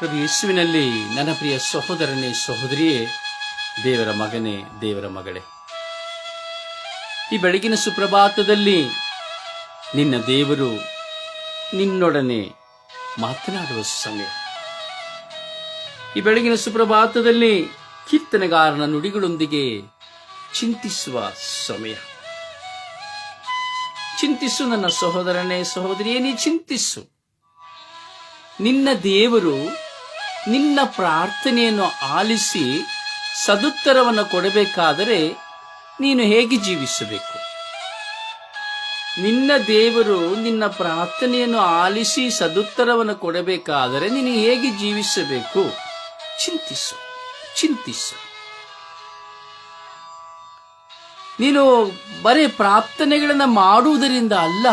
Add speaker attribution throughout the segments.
Speaker 1: ಪ್ರಭು ಯೇಸುವಿನಲ್ಲಿ. ನನ್ನ ಪ್ರಿಯ ಸಹೋದರನೇ, ಸಹೋದರಿಯೇ, ದೇವರ ಮಗನೇ, ದೇವರ ಮಗಳೇ. ಈ ಬೆಳಗಿನ ಸುಪ್ರಭಾತದಲ್ಲಿ ನಿನ್ನ ದೇವರು ನಿನ್ನೊಡನೆ ಮಾತನಾಡುವ ಸಮಯ ಈ ಬೆಳಗಿನ ಸುಪ್ರಭಾತದಲ್ಲಿ ಕೀರ್ತನೆಗಾರನ ನುಡಿಗಳೊಂದಿಗೆ ಚಿಂತಿಸುವ ಸಮಯ. ಚಿಂತಿಸು ನನ್ನ ಸಹೋದರನೇ, ಸಹೋದರಿಯೇ, ನೀ ಚಿಂತಿಸು. ನಿನ್ನ ದೇವರು ನಿನ್ನ ಪ್ರಾರ್ಥನೆಯನ್ನು ಆಲಿಸಿ ಸದುತ್ತರವನ್ನು ಕೊಡಬೇಕಾದರೆ ನೀನು ಹೇಗೆ ಜೀವಿಸಬೇಕು? ನಿನ್ನ ದೇವರು ನಿನ್ನ ಪ್ರಾರ್ಥನೆಯನ್ನು ಆಲಿಸಿ ಸದುತ್ತರವನ್ನು ಕೊಡಬೇಕಾದರೆ ನೀನು ಹೇಗೆ ಜೀವಿಸಬೇಕು? ಚಿಂತಿಸು ಚಿಂತಿಸು. ನೀನು ಬರೀ ಪ್ರಾರ್ಥನೆಗಳನ್ನು ಮಾಡುವುದರಿಂದ ಅಲ್ಲ,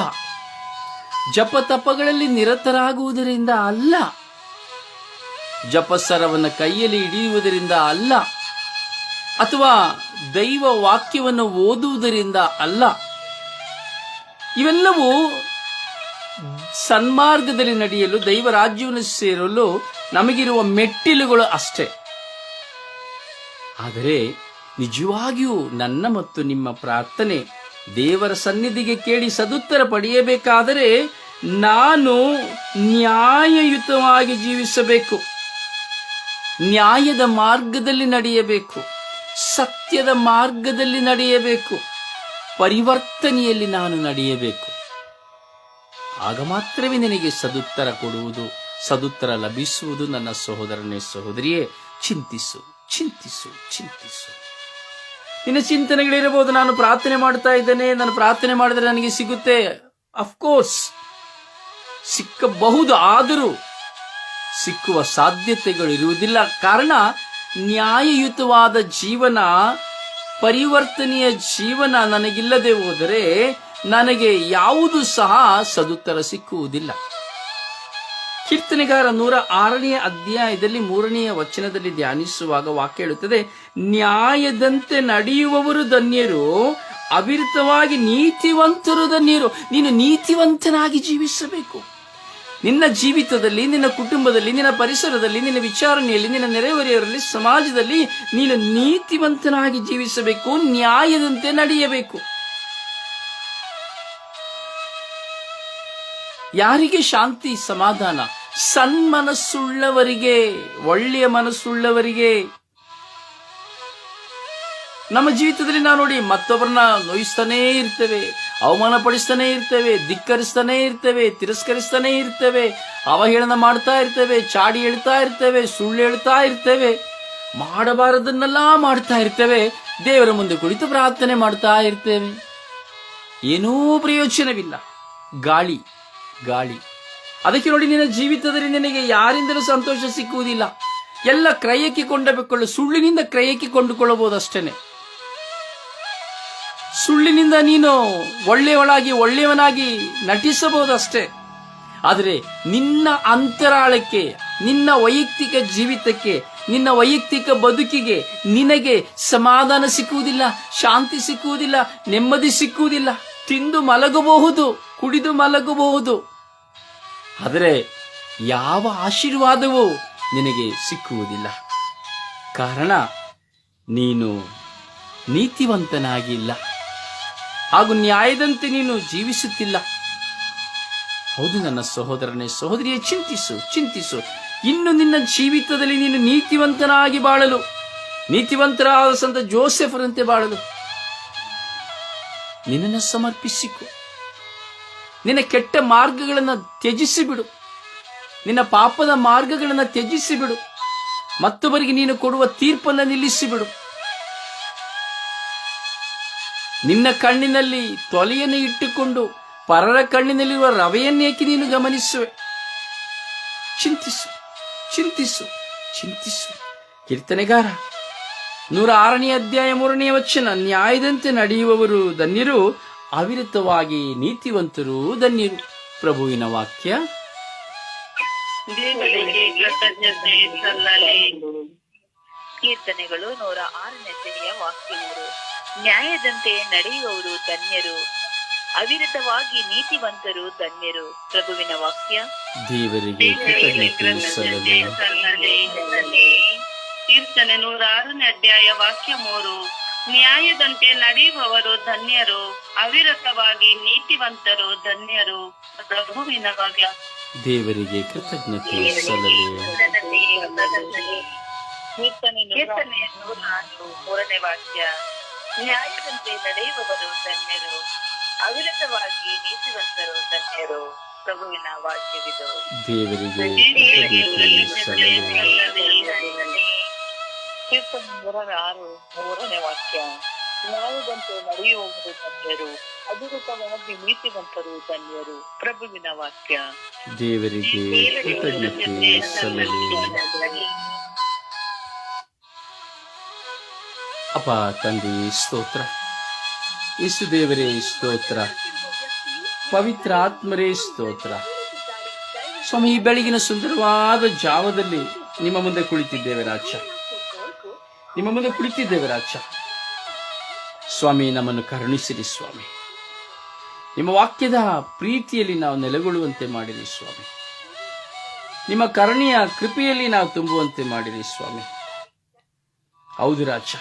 Speaker 1: ಜಪತಪಗಳಲ್ಲಿ ನಿರತರಾಗುವುದರಿಂದ ಅಲ್ಲ. ಜಪಸರವನ್ನು ಕೈಯಲ್ಲಿ ಹಿಡಿಯುವುದರಿಂದ ಅಲ್ಲ, ಅಥವಾ ದೈವ ವಾಕ್ಯವನ್ನು ಓದುವುದರಿಂದ ಅಲ್ಲ. ಇವೆಲ್ಲವೂ ಸನ್ಮಾರ್ಗದಲ್ಲಿ ನಡೆಯಲು, ದೈವ ರಾಜ್ಯವನ್ನು ಸೇರಲು ನಮಗಿರುವ ಮೆಟ್ಟಿಲುಗಳು ಅಷ್ಟೇ. ಆದರೆ ನಿಜವಾಗಿಯೂ ನನ್ನ ಮತ್ತು ನಿಮ್ಮ ಪ್ರಾರ್ಥನೆ ದೇವರ ಸನ್ನಿಧಿಗೆ ಕೇಳಿ ಸದುತ್ತರ ಪಡೆಯಬೇಕಾದರೆ ನಾನು ನ್ಯಾಯಯುತವಾಗಿ ಜೀವಿಸಬೇಕು. ನ್ಯಾಯದ ಮಾರ್ಗದಲ್ಲಿ ನಡೆಯಬೇಕು, ಸತ್ಯದ ಮಾರ್ಗದಲ್ಲಿ ನಡೆಯಬೇಕು, ಪರಿವರ್ತನೆಯಲ್ಲಿ ನಾನು ನಡೆಯಬೇಕು. ಆಗ ಮಾತ್ರವೇ ನಿನಗೆ ಸದುತ್ತರ ಕೊಡುವುದು, ಸದುತ್ತರ ಲಭಿಸುವುದು ನನ್ನ ಸಹೋದರನೇ ಸಹೋದರಿಯೇ, ಚಿಂತಿಸು ಚಿಂತಿಸು ಚಿಂತಿಸು. ನಿನ್ನ ಚಿಂತನೆಗಳಿರಬಹುದು, ನಾನು ಪ್ರಾರ್ಥನೆ ಮಾಡ್ತಾ ಇದ್ದೇನೆ, ನಾನು ಪ್ರಾರ್ಥನೆ ಮಾಡಿದ್ರೆ ನನಗೆ ಸಿಗುತ್ತೆ. ಅಫ್ಕೋರ್ಸ್ ಸಿಕ್ಕಬಹುದು ಆದರೂ ಸಿಕ್ಕುವ ಸಾಧ್ಯತೆಗಳು ಇರುವುದಿಲ್ಲ ಕಾರಣ, ನ್ಯಾಯಯುತವಾದ ಜೀವನ, ಪರಿವರ್ತನೆಯ ಜೀವನ ನನಗಿಲ್ಲದೆ ಹೋದರೆ ನನಗೆ ಯಾವುದು ಸಹ ಸದುತ್ತರ ಸಿಕ್ಕುವುದಿಲ್ಲ. ಕೀರ್ತನೆಗಾರ ನೂರ ಆರನೆಯ ಅಧ್ಯಾಯದಲ್ಲಿ ಮೂರನೆಯ ವಚನದಲ್ಲಿ ಧ್ಯಾನಿಸುವಾಗ ವಾಕ್ಯ ಹೇಳುತ್ತದೆ, ನ್ಯಾಯದಂತೆ ನಡೆಯುವವರು ಧನ್ಯರು, ಅವಿರತವಾಗಿ ನೀತಿವಂತರು ಧನ್ಯರು. ನೀನು ನೀತಿವಂತನಾಗಿ ಜೀವಿಸಬೇಕು. ನಿನ್ನ ಜೀವಿತದಲ್ಲಿ, ನಿನ್ನ ಕುಟುಂಬದಲ್ಲಿ, ನಿನ್ನ ಪರಿಸರದಲ್ಲಿ, ನಿನ್ನ ವಿಚಾರಣೆಯಲ್ಲಿ, ನಿನ್ನ ನೆರೆಹೊರೆಯವರಲ್ಲಿ, ಸಮಾಜದಲ್ಲಿ ನೀನು ನೀತಿವಂತನಾಗಿ ಜೀವಿಸಬೇಕು, ನ್ಯಾಯದಂತೆ ನಡೆಯಬೇಕು. ಯಾರಿಗೆ ಶಾಂತಿ, ಸಮಾಧಾನ? ಸನ್ಮನಸ್ಸುಳ್ಳವರಿಗೆ, ಒಳ್ಳೆಯ ಮನಸ್ಸುಳ್ಳವರಿಗೆ. ನಮ್ಮ ಜೀವಿತದಲ್ಲಿ ನಾವು ನೋಡಿ ಮತ್ತೊಬ್ಬರನ್ನ ನೋಯಿಸ್ತಾನೇ ಇರ್ತೇವೆ. ಅವಮಾನ ಪಡಿಸ್ತಾನೆ ಇರ್ತೇವೆ, ಧಿಕ್ಕರಿಸ್ತಾನೇ ಇರ್ತೇವೆ, ತಿರಸ್ಕರಿಸ್ತಾನೇ ಇರ್ತೇವೆ, ಅವಹೇಳನ ಮಾಡ್ತಾ ಇರ್ತೇವೆ, ಚಾಡಿ ಹೇಳ್ತಾ ಇರ್ತೇವೆ, ಸುಳ್ಳು ಹೇಳ್ತಾ ಇರ್ತೇವೆ, ಮಾಡಬಾರದನ್ನೆಲ್ಲ ಮಾಡ್ತಾ ಇರ್ತೇವೆ, ದೇವರ ಮುಂದೆ ಕುಳಿತು ಪ್ರಾರ್ಥನೆ ಮಾಡ್ತಾ ಇರ್ತೇವೆ. ಏನೂ ಪ್ರಯೋಜನವಿಲ್ಲ. ಗಾಳಿ ಗಾಳಿ. ಅದಕ್ಕೆ ನೋಡಿ ನಿನ್ನ ಜೀವಿತದಲ್ಲಿ ನಿನಗೆ ಯಾರಿಂದಲೂ ಸಂತೋಷ ಸಿಕ್ಕುವುದಿಲ್ಲ. ಎಲ್ಲ ಕ್ರಯಕ್ಕೆ ಕೊಂಡಬೇಕು ಸುಳ್ಳಿನಿಂದ ಕ್ರಯಕ್ಕೆ ಕೊಂಡುಕೊಳ್ಳಬಹುದು ಅಷ್ಟೇನೆ. ಸುಳ್ಳಿನಿಂದ ನೀನು ಒಳ್ಳೆಯವಳಾಗಿ, ಒಳ್ಳೆಯವನಾಗಿ ನಟಿಸಬಹುದಷ್ಟೇ. ಆದರೆ ನಿನ್ನ ಅಂತರಾಳಕ್ಕೆ, ನಿನ್ನ ವೈಯಕ್ತಿಕ ಜೀವಿತಕ್ಕೆ, ನಿನ್ನ ವೈಯಕ್ತಿಕ ಬದುಕಿಗೆ ನಿನಗೆ ಸಮಾಧಾನ ಸಿಕ್ಕುವುದಿಲ್ಲ, ಶಾಂತಿ ಸಿಕ್ಕುವುದಿಲ್ಲ, ನೆಮ್ಮದಿ ಸಿಕ್ಕುವುದಿಲ್ಲ. ತಿಂದು ಮಲಗಬಹುದು, ಕುಡಿದು ಮಲಗಬಹುದು. ಆದರೆ ಯಾವ ಆಶೀರ್ವಾದವೂ ನಿನಗೆ ಸಿಕ್ಕುವುದಿಲ್ಲ. ಕಾರಣ ನೀನು ನೀತಿವಂತನಾಗಿಲ್ಲ. ಹಾಗೂ ನ್ಯಾಯದಂತೆ ನೀನು ಜೀವಿಸುತ್ತಿಲ್ಲ. ಹೌದು ನನ್ನ ಸಹೋದರನೇ, ಸಹೋದರಿಯೇ, ಚಿಂತಿಸು ಚಿಂತಿಸು. ಇನ್ನು ನಿನ್ನ ಜೀವಿತದಲ್ಲಿ ನೀನು ನೀತಿವಂತನಾಗಿ ಬಾಳಲು, ನೀತಿವಂತರಾದ ಸಂತ ಜೋಸೆಫರಂತೆ ಬಾಳಲು. ನಿನ್ನನ್ನು ಸಮರ್ಪಿಸಿಕೊ. ನಿನ್ನ ಕೆಟ್ಟ ಮಾರ್ಗಗಳನ್ನು ತ್ಯಜಿಸಿಬಿಡು. ನಿನ್ನ ಪಾಪದ ಮಾರ್ಗಗಳನ್ನು ತ್ಯಜಿಸಿಬಿಡು. ಮತ್ತೊಬ್ಬರಿಗೆ ನೀನು ಕೊಡುವ ತೀರ್ಪನ್ನು ನಿಲ್ಲಿಸಿ ನಿನ್ನ ಕಣ್ಣಿನಲ್ಲಿ ತೊಲೆಯನ್ನು ಇಟ್ಟುಕೊಂಡು ಪರರ ಕಣ್ಣಿನಲ್ಲಿರುವ ರವೆಯನ್ನೇಕೆ ನೀನು ಗಮನಿಸುವೆ? ಚಿಂತಿಸು ಚಿಂತಿಸು ಚಿಂತಿಸು. ಕೀರ್ತನೆಗಾರ ನೂರ ಆರನೇ ಅಧ್ಯಾಯ ಮೂರನೇ ವಚನ, ನ್ಯಾಯದಂತೆ ನಡೆಯುವವರು ಧನ್ಯರು, ಅವಿರತವಾಗಿ ನೀತಿವಂತರು ಧನ್ಯರು. ಪ್ರಭುವಿನ ವಾಕ್ಯ.
Speaker 2: ಕೀರ್ತನೆಗಳು ನೂರ ಆರನೇ ವಾಕ್ಯಗಳು. ನ್ಯಾಯದಂತೆ ನಡೆಯುವವರು ಧನ್ಯರು. ಅವಿರತವಾಗಿ ನೀತಿವಂತರು ಧನ್ಯರು. ಪ್ರಭುವಿನ ವಾಕ್ಯ.
Speaker 3: ಕೀರ್ತನೆ ನೂರಾರನೇ ಅಧ್ಯಾಯ ವಾಕ್ಯ ಮೂರು. ನ್ಯಾಯದಂತೆ ನಡೆಯುವವರು ಧನ್ಯರು. ಅವಿರತವಾಗಿ ನೀತಿವಂತರು ಧನ್ಯರು. ಪ್ರಭುವಿನ ವಾಕ್ಯ.
Speaker 1: ದೇವರಿಗೆ ಕೃತಜ್ಞತೆ ಸಲ್ಲಲಿ.
Speaker 2: ಕೀರ್ತನೆ ಮೂರನೇ ವಾಕ್ಯ. ನ್ಯಾಯದಂತೆ ನಡೆಯುವವರು ಧನ್ಯರು. ಅವಿರತವಾಗಿ ನೀತಿವಂತರು ಧನ್ಯರು. ಪ್ರಭುವಿನ ವಾಕ್ಯವಿದು.
Speaker 1: ಮೂರರ
Speaker 2: ಕೀರ್ತನೆ ನೂರ ಆರು ಮೂರನೇ ವಾಕ್ಯ. ನ್ಯಾಯದಂತೆ ನಡೆಯುವವರು ಧನ್ಯರು. ಅಧಿಕೃತವಾಗಿ ನೀತಿವಂತರು ಧನ್ಯರು. ಪ್ರಭುವಿನ ವಾಕ್ಯ.
Speaker 1: ದೇವರಿಗೆ ಕೃತಜ್ಞತೆ ಸಲ್ಲಲಿ ಅಪ್ಪ, ತಂದೆ, ಸ್ತೋತ್ರ. ಇಸು ದೇವರೇ, ಸ್ತೋತ್ರ. ಪವಿತ್ರ ಆತ್ಮರೇ, ಸ್ತೋತ್ರ. ಸ್ವಾಮಿ, ಈ ಬೆಳಗಿನ ಸುಂದರವಾದ ಜಾವದಲ್ಲಿ ನಿಮ್ಮ ಮುಂದೆ ಕುಳಿತಿದ್ದೇವೆ ರಾಜ. ನಿಮ್ಮ ಮುಂದೆ ಕುಳಿತಿದ್ದೇವೆ ರಾಜ. ಸ್ವಾಮಿ, ನಮ್ಮನ್ನು ಕರುಣಿಸಿರಿ ಸ್ವಾಮಿ. ನಿಮ್ಮ ವಾಕ್ಯದ ಪ್ರೀತಿಯಲ್ಲಿ ನಾವು ನೆಲೆಗೊಳ್ಳುವಂತೆ ಮಾಡಿರಿ ಸ್ವಾಮಿ. ನಿಮ್ಮ ಕರುಣೆಯ ಕೃಪೆಯಲ್ಲಿ ನಾವು ತುಂಬುವಂತೆ ಮಾಡಿರಿ ಸ್ವಾಮಿ. ಹೌದು ರಾಜ.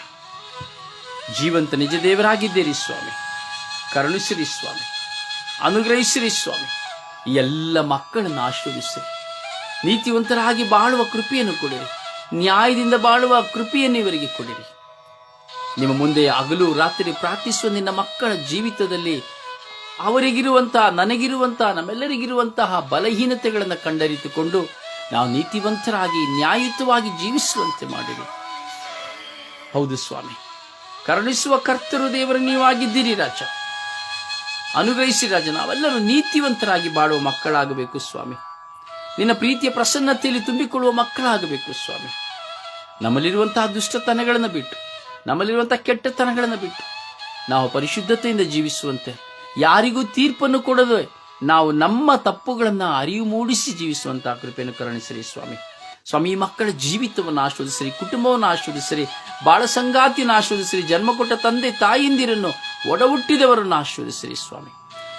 Speaker 1: ಜೀವಂತ ನಿಜ ದೇವರಾಗಿದ್ದೀರಿ ಸ್ವಾಮಿ. ಕರುಣಿಸಿರಿ ಸ್ವಾಮಿ. ಅನುಗ್ರಹಿಸಿರಿ ಸ್ವಾಮಿ. ಎಲ್ಲ ಮಕ್ಕಳನ್ನು ಆಶೀರ್ವದಿಸಿರಿ. ನೀತಿವಂತರಾಗಿ ಬಾಳುವ ಕೃಪೆಯನ್ನು ಕೊಡಿರಿ. ನ್ಯಾಯದಿಂದ ಬಾಳುವ ಕೃಪೆಯನ್ನು ಇವರಿಗೆ ಕೊಡಿರಿ. ನಿಮ್ಮ ಮುಂದೆ ಹಗಲು ರಾತ್ರಿ ಪ್ರಾರ್ಥಿಸುವ ನಿನ್ನ ಮಕ್ಕಳ ಜೀವಿತದಲ್ಲಿ ಅವರಿಗಿರುವಂತಹ, ನನಗಿರುವಂತಹ, ನಮ್ಮೆಲ್ಲರಿಗಿರುವಂತಹ ಬಲಹೀನತೆಗಳನ್ನು ಕಂಡರಿತುಕೊಂಡು ನಾವು ನೀತಿವಂತರಾಗಿ ನ್ಯಾಯಯುತವಾಗಿ ಜೀವಿಸುವಂತೆ ಮಾಡಿರಿ. ಹೌದು ಸ್ವಾಮಿ. ಕರುಣಿಸುವ ಕರ್ತರು ದೇವರು ನೀವಾಗಿದ್ದೀರಿ ರಾಜ. ಅನುಗ್ರಹಿಸಿ ರಾಜ, ನಾವೆಲ್ಲರೂ ನೀತಿವಂತರಾಗಿ ಬಾಳುವ ಮಕ್ಕಳಾಗಬೇಕು ಸ್ವಾಮಿ. ನಿನ್ನ ಪ್ರೀತಿಯ ಪ್ರಸನ್ನತೆಯಲ್ಲಿ ತುಂಬಿಕೊಳ್ಳುವ ಮಕ್ಕಳಾಗಬೇಕು ಸ್ವಾಮಿ. ನಮ್ಮಲ್ಲಿರುವಂತಹ ದುಷ್ಟತನಗಳನ್ನು ಬಿಟ್ಟು, ನಮ್ಮಲ್ಲಿರುವಂತಹ ಕೆಟ್ಟತನಗಳನ್ನು ಬಿಟ್ಟು, ನಾವು ಪರಿಶುದ್ಧತೆಯಿಂದ ಜೀವಿಸುವಂತೆ, ಯಾರಿಗೂ ತೀರ್ಪನ್ನು ಕೊಡದೆ ನಾವು ನಮ್ಮ ತಪ್ಪುಗಳನ್ನು ಅರಿವು ಮೂಡಿಸಿ ಜೀವಿಸುವಂತಹ ಕೃಪೆಯನ್ನು ಕರುಣಿಸಿರಿ ಸ್ವಾಮಿ. ಸ್ವಾಮಿ ಮಕ್ಕಳ ಜೀವಿತವನ್ನು ಆಸ್ವಾದಿಸಿರಿ ಕುಟುಂಬವನ್ನು ಆಸ್ವಾದಿಸಿರಿ ಬಾಳ ಸಂಗಾತಿಯನ್ನು ಆಸ್ವಾದಿಸಿರಿ ಜನ್ಮ ಕೊಟ್ಟ ತಂದೆ ತಾಯಿಂದಿರನ್ನು ಒಡ ಹುಟ್ಟಿದವರನ್ನು ಸ್ವಾಮಿ.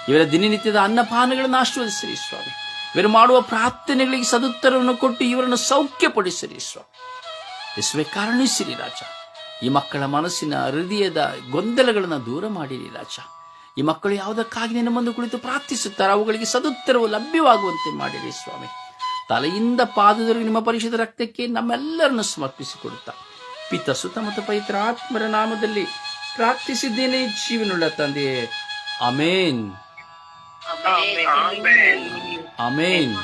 Speaker 1: ಇವರ ದಿನನಿತ್ಯದ ಅನ್ನಪಾನಗಳನ್ನು ಆಸ್ವಾದಿಸಿರಿ ಸ್ವಾಮಿ. ಇವರು ಮಾಡುವ ಪ್ರಾರ್ಥನೆಗಳಿಗೆ ಸದುತ್ತರವನ್ನು ಕೊಟ್ಟು ಇವರನ್ನು ಸೌಖ್ಯಪಡಿಸಿರಿ ಸ್ವಾಮಿ. ಯೇಸುವೆ ಕಾರಣಿಸಿರಿ ರಾಜ. ಈ ಮಕ್ಕಳ ಮನಸ್ಸಿನ ಹೃದಯದ ಗೊಂದಲಗಳನ್ನು ದೂರ ಮಾಡಿರಿ ರಾಜ. ಈ ಮಕ್ಕಳು ಯಾವುದಕ್ಕಾಗಿ ನಿನ್ನ ಮುಂದೆ ಕುಳಿತು ಪ್ರಾರ್ಥಿಸುತ್ತಾರೆ ಅವುಗಳಿಗೆ ಸದುತ್ತರವು ಲಭ್ಯವಾಗುವಂತೆ ಮಾಡಿರಿ ಸ್ವಾಮಿ. ತಲೆಯಿಂದ ಪಾದದವರೆಗೆ ನಿಮ್ಮ ಪರಿಶುದ್ಧ ರಕ್ತಕ್ಕೆ ನಮ್ಮೆಲ್ಲರನ್ನು ಸಮರ್ಪಿಸಿಕೊಡುತ್ತಾ. ಪಿತ ಸುತ್ತಮುತ್ತ ಮತ್ತು ಪವಿತ್ರ ಆತ್ಮರ ನಾಮದಲ್ಲಿ ಪ್ರಾರ್ಥಿಸಿದ್ದೇನೆ ಜೀವನುಳ್ಳ ತಂದೆಯೇ. Amen amen